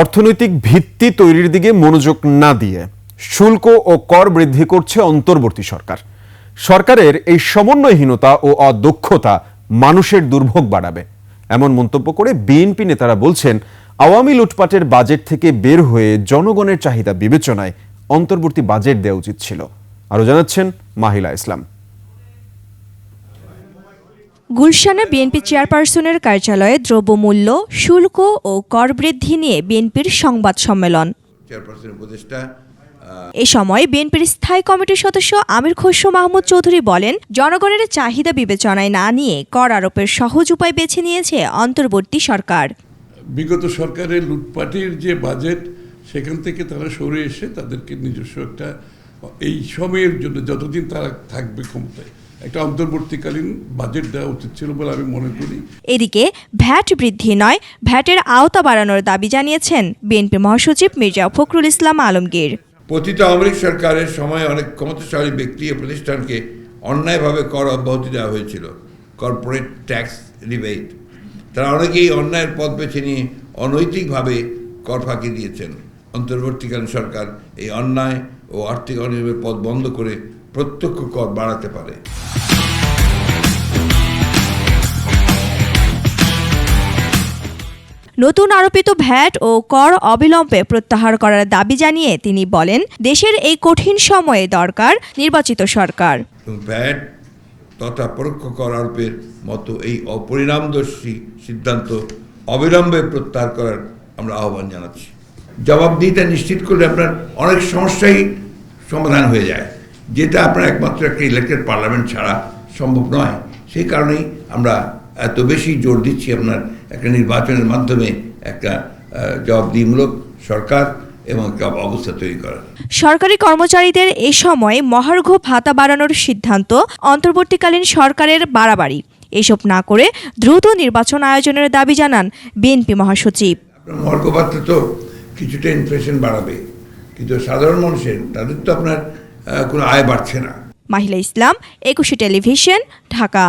অর্থনৈতিক ভিত্তি তৈরির দিকে মনোযোগ না দিয়ে শুল্ক ও কর বৃদ্ধি করছে অন্তর্বর্তী সরকার। সরকারের এই সমন্বয়হীনতা ও অদক্ষতা মানুষের দুর্ভোগ বাড়াবে। এমন মন্তব্য করে বিএনপি নেতারা বলছেন, আওয়ামী লুটপাটের বাজেট থেকে বের হয়ে জনগণের চাহিদা বিবেচনায় অন্তর্বর্তী বাজেট দেওয়া উচিত ছিল। আরও জানাচ্ছেন মাহিলা ইসলাম। গুলশানে বিএনপি চেয়ারপারসনের কার্যালয়ে দ্রব্যমূল্য শুল্ক ও কর বৃদ্ধি নিয়ে বিএনপির সংবাদ সম্মেলন। এ সময় বিএনপির স্থায়ী কমিটির সদস্য আমির খসরু মাহমুদ চৌধুরী বলেন জনগণের চাহিদা বিবেচনায় না নিয়ে কর আরোপের সহজ উপায় বেছে নিয়েছে অন্তর্বর্তী সরকার। বিগত সরকারের লুটপাটের যে বাজেট সেখান থেকে তারা সরে এসে তাদেরকে নিজস্ব একটা এই সময়ের জন্য যতদিন তারা থাকবে ক্ষমতায় একটা অন্তর্বর্তীকালীন বাজেট দেওয়া উচিত ছিল বলে আমি মনে করি। এদিকে ভ্যাট বৃদ্ধি নয় ভ্যাটের আওতা বাড়ানোর দাবি জানিয়েছেন বিএনপি মহাসচিব মির্জা ফখরুল ইসলাম আলমগীর। পতিত আওয়ামী সরকারের সময় অনেক ক্ষমতাশালী ব্যক্তি ও প্রতিষ্ঠানকে অন্যায়ভাবে কর অব্যাহতি দেওয়া হয়েছিল কর্পোরেট ট্যাক্স রিবেট তারা অনেকেই অন্যায়ের পথ বেছে নিয়ে অনৈতিকভাবে কর ফাঁকি দিয়েছেন। অন্তর্বর্তীকালীন সরকার এই অন্যায় ও আর্থিক অনিয়মের পথ বন্ধ করে প্রত্যক্ষ কর বাড়াতে পারে। নতুন আরোপিত ভ্যাট ও কর অবিলম্বে প্রত্যাহার করার দাবি জানিয়ে তিনি বলেন, দেশের এই কঠিন সময়ে দরকার নির্বাচিত সরকার। ভ্যাট তথা পরোক্ষ কর আরোপের মতো এই অপরিণামদর্শী সিদ্ধান্ত অবিলম্বে প্রত্যাহার করার আমরা আহ্বান জানাচ্ছি। জবাবদিহিতা নিশ্চিত করলে আপনার অনেক সমস্যাই সমাধান হয়ে যায়। যেটা আপনার একমাত্র একটা ইলেক্টেড পার্লামেন্ট ছাড়া সম্ভব নয়। সেই কারণেই আমরা এত বেশি জোর দিচ্ছি আপনার একটা নির্বাচনের মাধ্যমে একটা জবাবদিহিমূলক সরকার এবং একটা অবস্থা তৈরি করা। সরকারি কর্মচারীদের এ সময় মহার্ঘ ভাতা বাড়ানোর সিদ্ধান্ত অন্তর্বর্তীকালীন সরকারের বাড়াবাড়ি। এসব না করে দ্রুত নির্বাচন আয়োজনের দাবি জানান বিএনপি মহাসচিব। আপনার মর্গপাত্র তো কিছুটা ইনফ্লেশন বাড়াবে কিন্তু সাধারণ মানুষের তাদের তো আপনার কোনো আয় বাড়ছে না। মাহিলা ইসলাম একুশে টেলিভিশন ঢাকা।